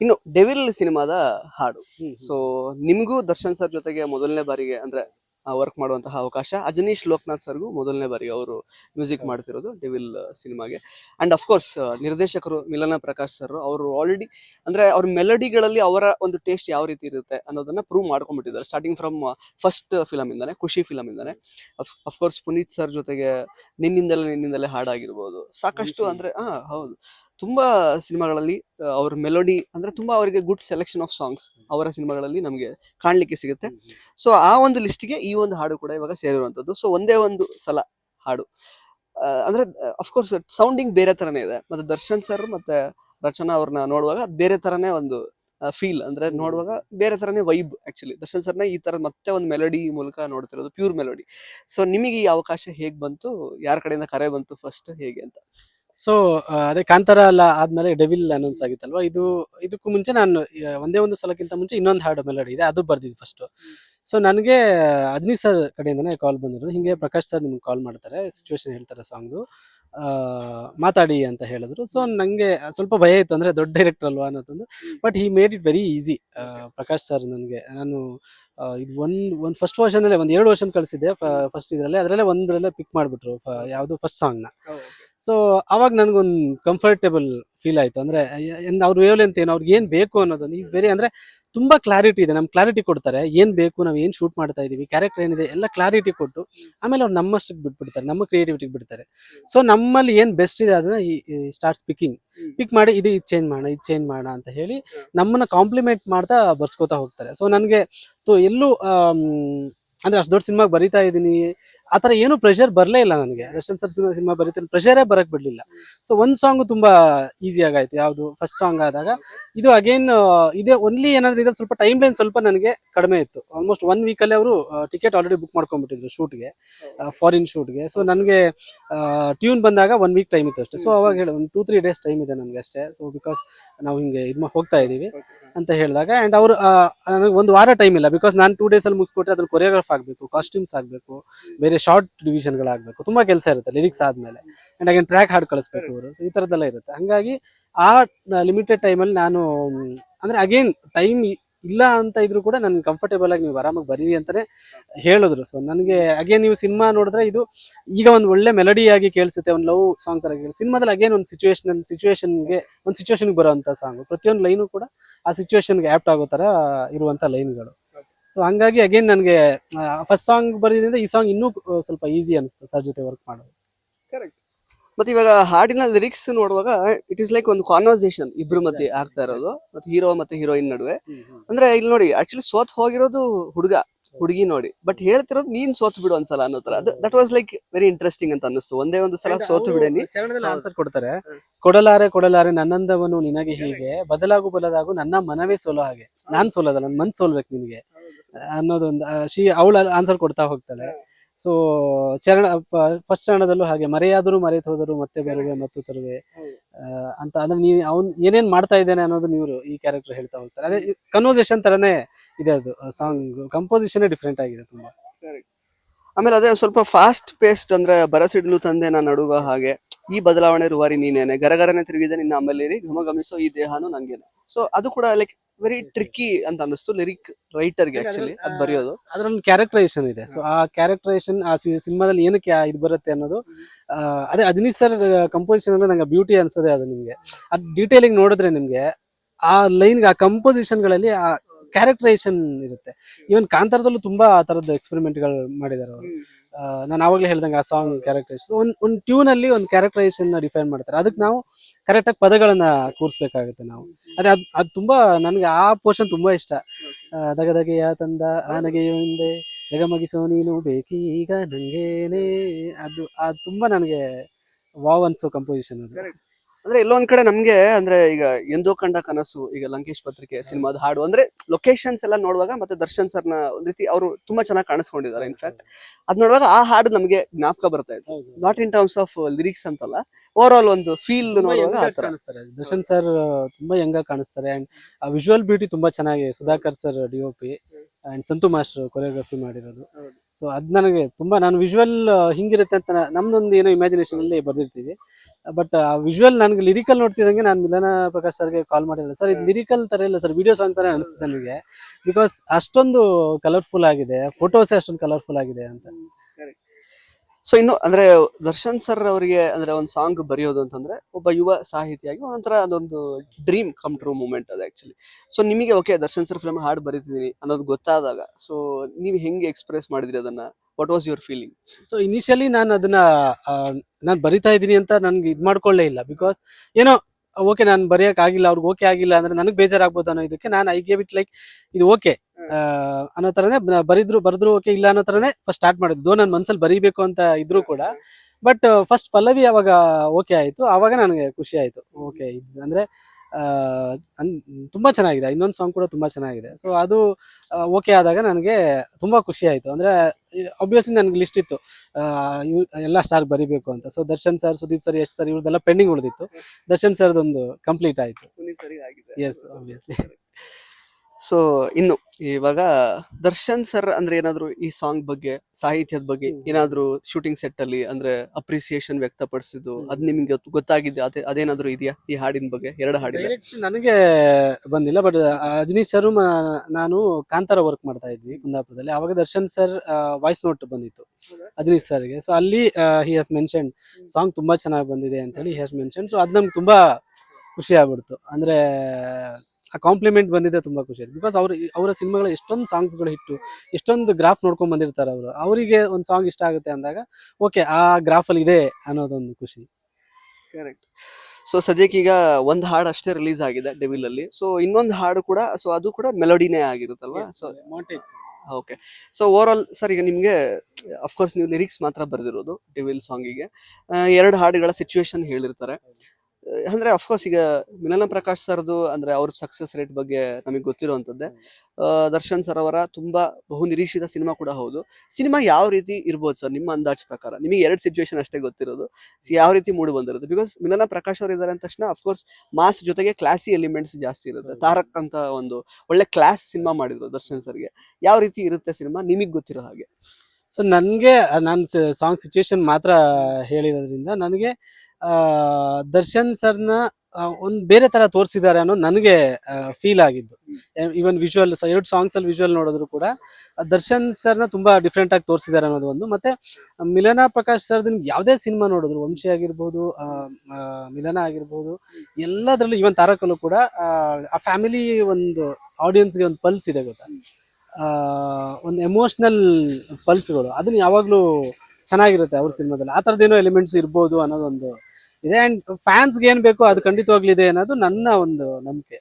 ಇನ್ನು ಡೆವಿಲ್ ಸಿನಿಮಾದ ಹಾಡು. ಸೊ ನಿಮಗೂ ದರ್ಶನ್ ಸರ್ ಜೊತೆಗೆ ಮೊದಲನೇ ಬಾರಿಗೆ ಅಂದ್ರೆ ವರ್ಕ್ ಮಾಡುವಂತಹ ಅವಕಾಶ. ಅಜನೀಶ್ ಲೋಕನಾಥ್ ಸರ್ಗೂ ಮೊದಲನೇ ಬಾರಿಗೆ ಅವರು ಮ್ಯೂಸಿಕ್ ಮಾಡ್ತಿರೋದು ಡೆವಿಲ್ ಸಿನಿಮಾಗೆ. ಅಂಡ್ ಅಫ್ಕೋರ್ಸ್ ನಿರ್ದೇಶಕರು ಮಿಲನ ಪ್ರಕಾಶ್ ಸರ್ ಅವರು ಆಲ್ರೆಡಿ ಅಂದ್ರೆ ಅವ್ರ ಮೆಲಡಿಗಳಲ್ಲಿ ಅವರ ಒಂದು ಟೇಸ್ಟ್ ಯಾವ ರೀತಿ ಇರುತ್ತೆ ಅನ್ನೋದನ್ನ ಪ್ರೂವ್ ಮಾಡ್ಕೊಂಡ್ಬಿಟ್ಟಿದ್ದಾರೆ. ಸ್ಟಾರ್ಟಿಂಗ್ ಫ್ರಮ್ ಫಸ್ಟ್ ಫಿಲಮ್ ಇಂದಾನೆ ಖುಷಿ ಫಿಲಮ್ ಇಂದಾನೆ ಅಫ್ಕೋರ್ಸ್ ಪುನೀತ್ ಸರ್ ಜೊತೆಗೆ ನಿನ್ನಿಂದಲೇ ನಿನ್ನಿಂದಲೇ ಹಾಡಾಗಿರ್ಬೋದು. ಸಾಕಷ್ಟು ಅಂದ್ರೆ ಹಾ ಹೌದು. ತುಂಬಾ ಸಿನಿಮಾಗಳಲ್ಲಿ ಅವ್ರ ಮೆಲೋಡಿ ಅಂದ್ರೆ ತುಂಬಾ ಅವರಿಗೆ ಗುಡ್ ಸೆಲೆಕ್ಷನ್ ಆಫ್ ಸಾಂಗ್ಸ್ ಅವರ ಸಿನಿಮಾಗಳಲ್ಲಿ ನಮಗೆ ಕಾಣ್ಲಿಕ್ಕೆ ಸಿಗುತ್ತೆ. ಸೊ ಆ ಒಂದು ಲಿಸ್ಟಿಗೆ ಈ ಒಂದು ಹಾಡು ಕೂಡ ಇವಾಗ ಸೇರಿರುವಂಥದ್ದು ಸೊ ಒಂದೇ ಒಂದು ಸಲ ಹಾಡು. ಅಂದರೆ ಅಫ್ಕೋರ್ಸ್ ಸೌಂಡಿಂಗ್ ಬೇರೆ ಥರನೇ ಇದೆ. ಮತ್ತೆ ದರ್ಶನ್ ಸರ್ ಮತ್ತೆ ರಚನಾ ಅವ್ರನ್ನ ನೋಡುವಾಗ ಬೇರೆ ಥರನೇ ಒಂದು ಫೀಲ್ ಅಂದ್ರೆ ನೋಡುವಾಗ ಬೇರೆ ಥರನೇ ವೈಬ್ ಆಕ್ಚುಲಿ ದರ್ಶನ್ ಸರ್ನ ಈ ತರ ಮತ್ತೆ ಒಂದು ಮೆಲೋಡಿ ಮೂಲಕ ನೋಡ್ತಿರೋದು ಪ್ಯೂರ್ ಮೆಲೋಡಿ ಸೊ ನಿಮಗೆ ಈ ಅವಕಾಶ ಹೇಗೆ ಬಂತು? ಯಾರ ಕಡೆಯಿಂದ ಕರೆ ಬಂತು ಫಸ್ಟ್ ಹೇಗೆ ಅಂತ? ಸೊ ಅದೇ ಕಾಂತಾರ ಎಲ್ಲ ಆದ್ಮೇಲೆ ಡೆವಿಲ್ ಅನೌನ್ಸ್ ಆಗಿತ್ತಲ್ವಾ? ಇದು, ಇದಕ್ಕೂ ಮುಂಚೆ ನಾನು ಒಂದೇ ಒಂದು ಸಲಕ್ಕಿಂತ ಮುಂಚೆ ಇನ್ನೊಂದು ಹಾಡು ಮೆಲಡಿ ಇದೆ. ಅದು ಬರ್ದಿದ್ದು ಫಸ್ಟ್ ಸೊ ನನಗೆ ಅಜ್ನಿ ಸರ್ ಕಡೆಯಿಂದನೇ ಕಾಲ್ ಬಂದಿರೋದು. ಹಿಂಗೆ ಪ್ರಕಾಶ್ ಸರ್ ನಿಮ್ಗೆ ಕಾಲ್ ಮಾಡ್ತಾರೆ ಸಿಚುವೇಶನ್ ಹೇಳ್ತಾರೆ ಸಾಂಗ್ದು ಮಾತಾಡಿ ಅಂತ ಹೇಳಿದ್ರು. ಸೊ ನನಗೆ ಸ್ವಲ್ಪ ಭಯ ಇತ್ತು ಅಂದರೆ ದೊಡ್ಡ ಡೈರೆಕ್ಟರ್ ಅಲ್ವಾ ಅನ್ನೋದೊಂದು. But he made it very easy Prakash sir ನನಗೆ. ನಾನು ಇದು ಒಂದು ಒಂದು ಫಸ್ಟ್ ವರ್ಷನಲ್ಲೇ ಒಂದು ಎರಡು ವರ್ಷನ್ ಕಳಿಸಿದ್ದೆ. ಫಸ್ಟ್ ಇದರಲ್ಲೇ. ಅದರಲ್ಲೇ ಒಂದರಲ್ಲೇ ಪಿಕ್ ಮಾಡಿಬಿಟ್ರು ಯಾವುದು ಫಸ್ಟ್ ಸಾಂಗ್ನ ಸೊ ಅವಾಗ ನನಗೊಂದು ಕಂಫರ್ಟೇಬಲ್ ಫೀಲ್ ಆಯಿತು. ಅಂದರೆ ಅವ್ರ ವೇವ್ ಲೆಂತ್ ಏನು ಅವ್ರಿಗೆ ಏನು ಬೇಕು ಅನ್ನೋದೊಂದು. ಈಸ್ ವೆರಿ ಅಂದ್ರೆ ತುಂಬಾ ಕ್ಲಾರಿಟಿ ಇದೆ. ನಮ್ ಕ್ಲಾರಿಟಿ ಕೊಡ್ತಾರೆ. ಏನ್ ಬೇಕು ನಾವು ಏನ್ ಶೂಟ್ ಮಾಡ್ತಾ ಇದೀವಿ ಕ್ಯಾರೆಕ್ಟರ್ ಏನಿದೆ ಎಲ್ಲ ಕ್ಲಾರಿಟಿ ಕೊಟ್ಟು ಆಮೇಲೆ ಅವ್ರು ನಮ್ಮಷ್ಟಕ್ಕೆ ಬಿಟ್ಬಿಡ್ತಾರೆ. ನಮ್ಮ ಕ್ರಿಯೇಟಿವಿಟಿಗೆ ಬಿಡ್ತಾರೆ. ಸೊ ನಮ್ಮಲ್ಲಿ ಏನ್ ಬೆಸ್ಟ್ ಇದೆ ಅದನ್ನ ಸ್ಟಾರ್ಟ್ ಸ್ಪೀಕಿಂಗ್ ಪಿಕ್ ಮಾಡಿ ಇದು ಇದು ಚೇಂಜ್ ಮಾಡೋಣ ಇದು ಚೇಂಜ್ ಮಾಡೋಣ ಅಂತ ಹೇಳಿ ನಮ್ಮನ್ನ ಕಾಂಪ್ಲಿಮೆಂಟ್ ಮಾಡ್ತಾ ಬರ್ಸ್ಕೊತಾ ಹೋಗ್ತಾರೆ. ಸೊ ನನಗೆ ಎಲ್ಲೂ ಅಂದ್ರೆ ಅಷ್ಟು ದೊಡ್ಡ ಸಿನಿಮಾಗೆ ಬರಿತಾ ಇದ್ದೀನಿ ಆ ಥರ ಏನು ಪ್ರೆಷರ್ ಬರಲೇ ಇಲ್ಲ ನನಗೆ. ದರ್ಶನ್ ಸರ್ ಸಿನಿಮಾ ಸಿನಿಮಾ ಬರೀತೀನಿ ಪ್ರೆಷರೇ ಬರಕ್ ಬಿಡ್ಲಿಲ್ಲ. ಸೊ ಒಂದು ಸಾಂಗ್ ತುಂಬಾ ಈಸಿ ಆಗಾಯ್ತು. ಯಾವುದು? ಫಸ್ಟ್ ಸಾಂಗ್ ಆದಾಗ. ಇದು ಅಗೇನ್ ಇದೇ ಓನ್ಲಿ ಏನಾದ್ರೂ ಇದ್ರೆ ಸ್ವಲ್ಪ ಟೈಮ್ ಲೈನ್ ಸ್ವಲ್ಪ ನನಗೆ ಕಡಿಮೆ ಇತ್ತು. ಆಲ್ಮೋಸ್ಟ್ ಒನ್ ವೀಕಲ್ಲಿ ಅವರು ಟಿಕೆಟ್ ಆಲ್ರೆಡಿ ಬುಕ್ ಮಾಡ್ಕೊಂಡ್ಬಿಟ್ಟಿದ್ರು ಶೂಟ್ಗೆ ಫಾರಿನ್ ಶೂಟ್ಗೆ ಸೊ ನನಗೆ ಟ್ಯೂನ್ ಬಂದಾಗ ಒನ್ ವೀಕ್ ಟೈಮ್ ಇತ್ತು ಅಷ್ಟೇ. ಸೊ ಅವಾಗ ಹೇಳಿ, ಒಂದು ಟೂ ತ್ರೀ ಡೇಸ್ ಟೈಮ್ ಇದೆ ನನಗೆ ಅಷ್ಟೇ. ಸೊ ಬಿಕಾಸ್ ನಾವು ಹಿಂಗೆ ಇದು ಹೋಗ್ತಾ ಇದೀವಿ ಅಂತ ಹೇಳಿದಾಗ. ಅಂಡ್ ಅವರು ನನಗೆ ಒಂದು ವಾರ ಟೈಮ್ ಇಲ್ಲ. ಬಿಕಾಸ್ ನಾನು ಟೂ ಡೇಸ್ ಅಲ್ಲಿ ಮುಗಿಸ್ಕೊಟ್ರೆ ಅದ್ರ ಕೊರಿಯೋಗ್ರಾಫ್ ಆಗಬೇಕು ಕಾಸ್ಟ್ಯೂಮ್ಸ್ ಆಗಬೇಕು, ಬೇರೆ ಶಾರ್ಟ್ ಡಿವಿಷನ್ಗಳಾಗಬೇಕು ತುಂಬಾ ಕೆಲಸ ಇರುತ್ತೆ ಲಿರಿಕ್ಸ್ ಆದ್ಮೇಲೆ. ಅಂಡ್ ಅಗೇನ್ ಟ್ರ್ಯಾಕ್ ಹಾಡ್ ಕಳಿಸ್ಬೇಕು ಅವರು. ಸೊ ಈ ಥರದ್ದೆಲ್ಲ ಇರುತ್ತೆ. ಹಾಗಾಗಿ ಆ ಲಿಮಿಟೆಡ್ ಟೈಮಲ್ಲಿ ನಾನು ಅಂದರೆ ಅಗೇನ್ ಟೈಮ್ ಇಲ್ಲ ಅಂತ ಇದ್ರು ಕೂಡ ನನ್ಗೆ ಕಂಫರ್ಟೇಬಲ್ ಆಗಿ ನೀವು ಆರಾಮಾಗಿ ಬರೀರಿ ಅಂತಲೇ ಹೇಳಿದ್ರು. ಸೊ ನನಗೆ ಅಗೇನ್ ನೀವು ಸಿನಿಮಾ ನೋಡಿದ್ರೆ ಇದು ಈಗ ಒಂದು ಒಳ್ಳೆ ಮೆಲಡಿ ಆಗಿ ಕೇಳಿಸುತ್ತೆ ಒಂದು ಲವ್ ಸಾಂಗ್ ಥರ ಕೇಳಿ ಸಿನಿಮಾದಲ್ಲಿ ಅಗೇನ್ ಒಂದು ಸಿಚುವೇಶನ್ ಸಿಚುವೇಶನ್ಗೆ ಒಂದು ಸಿಚುವೇಶನ್ಗೆ ಬರುವಂತ ಸಾಂಗ್ ಪ್ರತಿಯೊಂದು ಲೈನು ಕೂಡ ಆ ಸಿಚುವೇಶನ್ಗೆ ಆಪ್ಟ್ ಆಗೋ ಥರ ಇರುವಂತ ಲೈನ್ಗಳು ಸೊ ಹಂಗಾಗಿ ಅಗೇನ್ ನನಗೆ ಫಸ್ಟ್ ಸಾಂಗ್ ಬರೋದ್ರಿಂದ ಈ ಸಾಂಗ್ ಇನ್ನೂ ಸ್ವಲ್ಪ ಈಸಿ ಅನಿಸ್ತು ಸರ್ ಜೊತೆ ವರ್ಕ್ ಮಾಡೋದು. ಮತ್ತೆ ಇವಾಗ ಹಾಡಿನ ಲಿರಿಕ್ಸ್ ನೋಡುವಾಗ ಇಟ್ ಇಸ್ ಲೈಕ್ ಒಂದು ಕಾನ್ವರ್ಸೇಷನ್ ಇಬ್ರ ಮಧ್ಯೆ ಆಗ್ತಾ ಇರೋದು. ಮತ್ತೆ ಹೀರೋ ಮತ್ತೆ ಹೀರೋಯಿನ್ ನಡುವೆ. ಅಂದ್ರೆ ಇಲ್ಲಿ ನೋಡಿ ಆಕ್ಚುಲಿ ಸೋತ್ ಹೋಗಿರೋದು ಹುಡುಗ ಹುಡುಗಿ ನೋಡಿ. ಬಟ್ ಹೇಳ್ತಿರೋದು ನೀನ್ ಸೋತ್ ಬಿಡು ಒಂದ್ಸಲ ಅನ್ನೋ ತರ that was like very interesting ಅಂತ ಅನಿಸ್ತು ಒಂದೇ ಒಂದು ಸಲ ಸೋತು ಬಿಡೇನಿ. ಆನ್ಸರ್ ಕೊಡ್ತಾರೆ. ಕೊಡಲಾರೆ ಕೊಡಲಾರೆ ನನ್ನಂದವನು ನಿನಗೆ ಹೀಗೆ. ಬದಲಾಗು ಬದಲಾಗು ನನ್ನ ಮನವೇ ಸೋಲೋ ಹಾಗೆ. ನಾನ್ ಸೋಲೋದಲ್ಲ ನನ್ ಮನ್ ಸೋಲ್ಬೇಕು ನಿನಗೆ. ಅನ್ನೋದೊಂದು ಶಿ ಅವಳ ಆನ್ಸರ್ ಕೊಡ್ತಾ ಹೋಗ್ತಾಳೆ. ಸೊ ಚರಣ ಫಸ್ಟ್ ಚರಣದಲ್ಲೂ ಹಾಗೆ ಮರೆಯಾದರೂ ಮರೆತು ಹೋದರು ಮತ್ತೆ ಬರುವೆ ಮತ್ತು ತರುವೆ. ಅಂತ ಅಂದ್ರೆ ನೀವು ಅವ್ನ್ ಏನೇನ್ ಮಾಡ್ತಾ ಇದ್ದೇನೆ ಅನ್ನೋದು ನೀವು ಈ ಕ್ಯಾರೆಕ್ಟರ್ ಹೇಳ್ತಾ ಹೋಗ್ತಾರೆ. ಅದೇ ಕನ್ವರ್ಸೇಷನ್ ತರನೇ ಇದೆ ಅದು ಸಾಂಗ್ ಕಂಪೋಸಿಷನ್ ಡಿಫ್ರೆಂಟ್ ಆಗಿದೆ ತುಂಬಾ. ಆಮೇಲೆ ಅದೇ ಸ್ವಲ್ಪ ಫಾಸ್ಟ್ ಪೇಸ್ಟ್ ಅಂದ್ರೆ ಬರಸಿಡ್ಲು ತಂದೆ ನಾನು ನಡುವ ಹಾಗೆ ಈ ಬದಲಾವಣೆ ರುವಾರಿ ನೀನೇನೆ ಗರಗರನೆ ತಿರುಗಿದೆ ನಿನ್ನ ಆಮೇಲೆ ಗಮಗಮಿಸೋ ಈ ದೇಹನು ನಂಗೇನೆ. ಸೊ ಅದು ಕೂಡ ಲೈಕ್ ವೆರಿ ಟ್ರಿಕ್ಕಿ ಅಂತ ಅನ್ನಿಸ್ತು ಲಿರಿಕ್ ರೈಟರ್ಗೆ ಆಕ್ಚುಲಿ ಅದು ಬರೆಯೋದು. ಅದರೊಂದು ಕ್ಯಾರೆಕ್ಟರೈಸೇಷನ್ ಇದೆ. ಸೊ ಆ ಕ್ಯಾರೆಕ್ಟರೈಸೇಷನ್ ಆ ಸಿನಿಮಾದಲ್ಲಿ ಏನಕ್ಕೆ ಇದು ಬರುತ್ತೆ ಅನ್ನೋದು ಅದೇ ಅಜನೀಶ್ ಸರ್ ಕಂಪೋಸಿಷನ್ ಅಂದ್ರೆ ನಂಗೆ ಬ್ಯೂಟಿ ಅನ್ಸೋದೇ ಅದು ನಿಮಗೆ. ಅದು ಡೀಟೇಲಿಂಗ್ ನೋಡಿದ್ರೆ ನಿಮಗೆ ಆ ಲೈನ್ಗೆ ಆ ಕಂಪೋಸಿಷನ್ಗಳಲ್ಲಿ ಆ ಕ್ಯಾರೆಕ್ಟರೈಸೇಷನ್ ಇರುತ್ತೆ. ಈವನ್ ಕಾಂತಾರದಲ್ಲೂ ತುಂಬಾ ಆ ತರದ ಎಕ್ಸ್ಪೆರಿಮೆಂಟ್ಗಳು ಮಾಡಿದ್ದಾರೆ ಅವರು. ನಾನು ಆವಾಗಲೇ ಹೇಳ್ದಂಗೆ ಆ ಸಾಂಗ್ ಕ್ಯಾರೆಕ್ಟರೈಸೇಷನ್ ಒಂದು ಒಂದು ಟ್ಯೂನ್ ಅಲ್ಲಿ ಒಂದು ಕ್ಯಾರೆಕ್ಟರೈಸೇಷನ್ ಡಿಫೈನ್ ಮಾಡ್ತಾರೆ. ಅದಕ್ಕೆ ನಾವು ಕರೆಕ್ಟಾಗಿ ಪದಗಳನ್ನು ಕೂರಿಸ್ಬೇಕಾಗುತ್ತೆ ನಾವು. ಅದೇ ಅದು ಅದು ತುಂಬಾ ನನಗೆ ಆ ಪೋರ್ಷನ್ ತುಂಬಾ ಇಷ್ಟ. ದಗದಗೆಯ ತಂದ ನನಗೆ ಹಿಂದೆ ಜಗಮಗಿಸೋ ನೀನು ಬೇಕೀಗ ನಂಗೇನೆ. ಅದು ಅದು ತುಂಬಾ ನನಗೆ ವಾವ್ ಅನ್ಸೋ ಕಂಪೋಸಿಷನ್ ಅದು. ಅಂದ್ರೆ ಎಲ್ಲೊಂದ್ ಕಡೆ ನಮ್ಗೆ ಅಂದ್ರೆ ಈಗ ಎಂದೋ ಕಂಡ ಕನಸು ಈಗ ಲಂಕೇಶ್ ಪತ್ರಿಕೆ ಸಿನಿಮಾದ ಹಾಡು ಅಂದ್ರೆ ಲೊಕೇಶನ್ಸ್ ಎಲ್ಲ ನೋಡುವಾಗ ಮತ್ತೆ ದರ್ಶನ್ ಸರ್ನ ಒಂದ್ ರೀತಿ ಅವರು ತುಂಬಾ ಚೆನ್ನಾಗಿ ಕಾಣಿಸ್ಕೊಂಡಿದ್ದಾರೆ ಇನ್ಫ್ಯಾಕ್ಟ್ ಅದ್ ನೋಡುವಾಗ ಆ ಹಾಡು ನಮ್ಗೆ ಜ್ಞಾಪಕ ಬರ್ತಾ ಇತ್ತು. Not in terms of lyrics ಅಂತಲ್ಲ ಓವರ್ ಆಲ್ ಒಂದು ಫೀಲ್ ನೋಡುವಾಗ ಆ ದರ್ಶನ್ ಸರ್ ತುಂಬಾ ಯಂಗ್ ಕಾಣಿಸ್ತಾರೆ. ಅಂಡ್ ವಿಜುವಲ್ ಬ್ಯೂಟಿ ತುಂಬಾ ಚೆನ್ನಾಗಿ Sudhakar sir D O P and Santhu master choreography ಮಾಡಿರೋದು. ಸೊ ಅದು ನನಗೆ ತುಂಬಾ ನಾನು ವಿಜುವಲ್ ಹಿಂಗಿರುತ್ತೆ ಅಂತ ನಮ್ದೊಂದು ಏನೋ ಇಮ್ಯಾಜಿನೇಷನಲ್ಲಿ ಅಲ್ಲಿ ಬರ್ದಿರ್ತೀವಿ. ಬಟ್ ಆ ವಿಜುವಲ್ ನನಗೆ ಲಿರಿಕಲ್ ನೋಡ್ತಿದ್ದಂಗೆ ನಾನು ಮಿಲನ ಪ್ರಕಾಶ್ ಸರ್ಗೆ ಕಾಲ್ ಮಾಡಿಲ್ಲ ಸರ್ ಇದು ಲಿರಿಕಲ್ ತರ ಇಲ್ಲ ಸರ್ ವಿಡಿಯೋ ಸಾಂಗ್ ತರ ಅನಿಸುತ್ತೆ ನನಗೆ. ಬಿಕಾಸ್ ಅಷ್ಟೊಂದು ಕಲರ್ಫುಲ್ ಆಗಿದೆ ಫೋಟೋಸೇ ಅಷ್ಟೊಂದು ಕಲರ್ಫುಲ್ ಆಗಿದೆ ಅಂತ. ಸೊ ಇನ್ನು ಅಂದ್ರೆ ದರ್ಶನ್ ಸರ್ ಅವರಿಗೆ ಅಂದ್ರೆ ಒಂದು ಸಾಂಗ್ ಬರೆಯೋದು ಅಂತಂದ್ರೆ ಒಬ್ಬ ಯುವ ಸಾಹಿತಿಯಾಗಿ ಒಂಥರ ಅದೊಂದು ಡ್ರೀಮ್ ಕಮ್ ಟ್ರೂ ಮೂಮೆಂಟ್ ಅದು ಆಕ್ಚುಲಿ ಸೊ ನಿಮಗೆ ಓಕೆ ದರ್ಶನ್ ಸರ್ ಫಿಲ್ಮ್ ಹಾಡು ಬರೀತಿದ್ದೀನಿ ಅನ್ನೋದು ಗೊತ್ತಾದಾಗ ಸೊ ನೀವು ಹೆಂಗೆ ಎಕ್ಸ್ಪ್ರೆಸ್ ಮಾಡಿದ್ರಿ ಅದನ್ನ? What was your feeling so initially ನಾನು ಅದನ್ನ ನಾನು ಬರಿತಾ ಇದ್ದೀನಿ ಅಂತ ನನ್ಗೆ ಇದು ಮಾಡ್ಕೊಳ್ಳೇ ಇಲ್ಲ ಬಿಕಾಸ್ ಏನೋ ಓಕೆ ನಾನು ಬರೆಯಕ್ ಆಗಿಲ್ಲ ಅವ್ರಿಗೆ ಓಕೆ ಆಗಿಲ್ಲ ಅಂದ್ರೆ ನನಗೆ ಬೇಜಾರಾಗ್ಬೋದು ಅನ್ನೋ ಇದಕ್ಕೆ ನಾನು ಐ ಗೇವ್ ಇಟ್ ಲೈಕ್ ಇದು ಓಕೆ ಅನ್ನೋ ತರನೇ ಬರಿದ್ರು ಬರೆದ್ರು ಓಕೆ ಇಲ್ಲ ಅನ್ನೋ ತರನೇ ಫಸ್ಟ್ ಸ್ಟಾರ್ಟ್ ಮಾಡಿದ್ದು. ನನ್ನ ಮನ್ಸಲ್ಲಿ ಬರೀಬೇಕು ಅಂತ ಇದ್ರು ಕೂಡ ಬಟ್ ಫಸ್ಟ್ ಪಲ್ಲವಿ ಅವಾಗ ಓಕೆ ಆಯ್ತು. ಅವಾಗ ನನಗೆ ಖುಷಿ ಆಯ್ತು. ಓಕೆ ಅಂದ್ರೆ ಅನ್- ತುಂಬಾ ಚೆನ್ನಾಗಿದೆ. ಇನ್ನೊಂದು ಸಾಂಗ್ ಕೂಡ ತುಂಬಾ ಚೆನ್ನಾಗಿದೆ. ಸೊ ಅದು ಓಕೆ ಆದಾಗ ನನಗೆ ತುಂಬಾ ಖುಷಿ ಆಯಿತು. ಅಂದ್ರೆ ಅಬ್ವಿಯಸ್ಲಿ ನನಗೆ ಲಿಸ್ಟ್ ಇತ್ತು. ಇವ್ ಎಲ್ಲ ಸ್ಟಾರ್ ಬರಿಬೇಕು ಅಂತ. So Darshan sir Sudeep sir Yash sir ಇವ್ರದೆಲ್ಲ pending ಉಳಿದಿತ್ತು. ದರ್ಶನ್ ಸರ್ದೊಂದು ಕಂಪ್ಲೀಟ್ ಆಯ್ತು. ಎಸ್ ಆಬ್ವಿಯಸ್ಲಿ ಸೊ ಇನ್ನು ಇವಾಗ ದರ್ಶನ್ ಸರ್ ಅಂದ್ರೆ ಏನಾದ್ರು ಈ ಸಾಂಗ್ ಬಗ್ಗೆ ಸಾಹಿತ್ಯದ ಬಗ್ಗೆ. ಏನಾದ್ರು ಶೂಟಿಂಗ್ ಸೆಟ್ ಅಲ್ಲಿ ಅಂದ್ರೆ ಅಪ್ರಿಸಿಯೇಷನ್ ವ್ಯಕ್ತಪಡಿಸಿದ್ದು. ಅದ್ ನಿಮ್ಗೆ ಗೊತ್ತು- ಗೊತ್ತಾಗಿದ್ದೆ ಅದೇ ಅದೇನಾದ್ರು ಇದೆಯಾ ಈ ಹಾಡಿನ ಬಗ್ಗೆ? ಎರಡು ಹಾಡಿ ನನಗೆ ಬಂದಿಲ್ಲ ಬಟ್ ಅಜನೀಶ್ ಸರ್ ನಾನು ಕಾಂತಾರ ವರ್ಕ್ ಮಾಡ್ತಾ ಇದ್ವಿ ಕುಂದಾಪುರದಲ್ಲಿ. ಅವಾಗ ದರ್ಶನ್ ಸರ್ ವಾಯ್ಸ್ ನೋಟ್ ಬಂದಿತ್ತು? ಅಜನೀಶ್ ಸರ್ಗೆ. ಸೊ ಅಲ್ಲಿ ಹಿ ಹ್ಯಾಸ್ ಮೆನ್ಷನ್ ಸಾಂಗ್ ತುಂಬಾ ಚೆನ್ನಾಗಿ ಬಂದಿದೆ ಅಂತ ಹೇಳಿ ಹಿ ಹ್ಯಾಸ್ ಮೆನ್ಷನ್ ಸೊ ಅದ್ ನಮ್ಗೆ ತುಂಬಾ ಖುಷಿ ಆಗ್ಬಿಡ್ತು. ಅಂದ್ರೆ ಆ ಕಾಂಪ್ಲಿಮೆಂಟ್ ಬಂದಿದೆ ತುಂಬ ಖುಷಿ ಆಯ್ತು. ಬಿಕಾಸ್ ಅವ್ರ ಅವರ ಸಿನಿಮಾಗಳ ಎಷ್ಟೊಂದು ಸಾಂಗ್ಸ್ಗಳು ಹಿಟ್ಟು ಎಷ್ಟೊಂದು ಗ್ರಾಫ್ ನೋಡ್ಕೊಂಡು ಬಂದಿರ್ತಾರೆ ಅವರು. ಅವರಿಗೆ ಒಂದು ಸಾಂಗ್ ಇಷ್ಟ ಆಗುತ್ತೆ ಅಂದಾಗ ಓಕೆ ಆ ಗ್ರಾಫಲ್ಲಿ ಇದೆ ಅನ್ನೋದೊಂದು ಖುಷಿ. ಕರೆಕ್ಟ್ ಸೊ ಸದ್ಯಕ್ಕೆ ಈಗ ಒಂದು ಹಾಡು ಅಷ್ಟೇ ರಿಲೀಸ್ ಆಗಿದೆ ಡೆವಿಲ್ ಅಲ್ಲಿ. ಸೊ ಇನ್ನೊಂದು ಹಾಡು ಕೂಡ ಸೊ ಅದು ಕೂಡ ಮೆಲೋಡಿನೇ ಆಗಿರುತ್ತಲ್ವಾ? So okay so over all sir ಈಗ ನಿಮಗೆ ಅಫ್ಕೋರ್ಸ್ ನೀವು ಲಿರಿಕ್ಸ್ ಮಾತ್ರ ಬರೆದಿರೋದು ಡೆವಿಲ್ ಸಾಂಗಿಗೆ ಎರಡು ಹಾಡುಗಳ ಸಿಚುವೇಶನ್ ಹೇಳಿರ್ತಾರೆ. ಅಂದ್ರೆ ಅಫ್ಕೋರ್ಸ್ ಈಗ ಮಿಲನ ಪ್ರಕಾಶ್ ಸರ್ದು ಅಂದ್ರೆ ಅವ್ರ ಸಕ್ಸಸ್ ರೇಟ್ ಬಗ್ಗೆ ನಮಗೆ ಗೊತ್ತಿರುವಂತದ್ದೇ. ದರ್ಶನ್ ಸರ್ ಅವರ ತುಂಬಾ ಬಹು ನಿರೀಕ್ಷಿತ ಸಿನಿಮಾ ಕೂಡ ಹೌದು. ಸಿನಿಮಾ ಯಾವ ರೀತಿ ಇರ್ಬೋದು ಸರ್ ನಿಮ್ಮ ಅಂದಾಜ್ ಪ್ರಕಾರ? ನಿಮಗೆ ಎರಡು ಸಿಚುವೇಶನ್ ಅಷ್ಟೇ ಗೊತ್ತಿರೋದು. ಯಾವ ರೀತಿ ಮೂಡಿ ಬಂದಿರೋದು ಬಿಕಾಸ್ ಮಿಲನ ಪ್ರಕಾಶ್ ಅವರು ಇದ್ದಾರೆ ಅಂದ ತಕ್ಷಣ ಅಫ್ಕೋರ್ಸ್ ಮಾಸ್ ಜೊತೆಗೆ ಕ್ಲಾಸಿ ಎಲಿಮೆಂಟ್ಸ್ ಜಾಸ್ತಿ ಇರುತ್ತೆ. ತಾರಕ್ ಅಂತ ಒಂದು ಒಳ್ಳೆ ಕ್ಲಾಸ್ ಸಿನಿಮಾ ಮಾಡಿದ್ರು ದರ್ಶನ್ ಸರ್ಗೆ. ಯಾವ ರೀತಿ ಇರುತ್ತೆ ಸಿನಿಮಾ? ನಿಮಗೆ ಗೊತ್ತಿರೋ ಹಾಗೆ. ಸೊ ನನಗೆ ನಾನು ಸಾಂಗ್ ಸಿಚುವೇಶನ್ ಮಾತ್ರ ಹೇಳಿರೋದ್ರಿಂದ ನನಗೆ ದರ್ಶನ್ ಸರ್ನ ಒಂದು ಬೇರೆ ತರ ತೋರಿಸಿದ್ದಾರೆ ಅನ್ನೋದು ನನಗೆ ಫೀಲ್ ಆಗಿದ್ದು. ಈವನ್ ವಿಜುವಲ್ ಎರಡು ಸಾಂಗ್ಸ್ ಅಲ್ಲಿ ವಿಜುವಲ್ ನೋಡಿದ್ರು ಕೂಡ ದರ್ಶನ್ ಸರ್ನ ತುಂಬಾ ಡಿಫ್ರೆಂಟ್ ಆಗಿ ತೋರಿಸಿದ್ದಾರೆ ಅನ್ನೋದು ಒಂದು. ಮತ್ತೆ ಮಿಲನಾ ಪ್ರಕಾಶ್ ಸರ್ದು ಯಾವುದೇ ಸಿನಿಮಾ ನೋಡಿದ್ರು ವಂಶಿ ಆಗಿರ್ಬೋದು ಮಿಲನ ಆಗಿರ್ಬೋದು ಎಲ್ಲದರಲ್ಲೂ ಈವನ್ ತಾರಕಲ್ಲೂ ಕೂಡ ಆ, ಫ್ಯಾಮಿಲಿ ಒಂದು ಆಡಿಯನ್ಸ್ಗೆ ಒಂದು ಪಲ್ಸ್ ಇದೆ ಗೊತ್ತಾ? ಒಂದು ಎಮೋಷನಲ್ ಪಲ್ಸ್ಗಳು ಅದನ್ನ ಯಾವಾಗಲೂ ಚೆನ್ನಾಗಿರುತ್ತೆ ಅವ್ರ ಸಿನಿಮಾದಲ್ಲಿ. ಆ ಥರದ್ದೇನೋ ಎಲಿಮೆಂಟ್ಸ್ ಇರ್ಬೋದು ಅನ್ನೋದೊಂದು ಇದೆ. ಅಂಡ್ ಫ್ಯಾನ್ಸ್ಗೆ ಏನ್ ಬೇಕೋ ಅದು ಖಂಡಿತವಾಗ್ಲಿದೆ ಅನ್ನೋದು ನನ್ನ ಒಂದು ನಂಬಿಕೆ.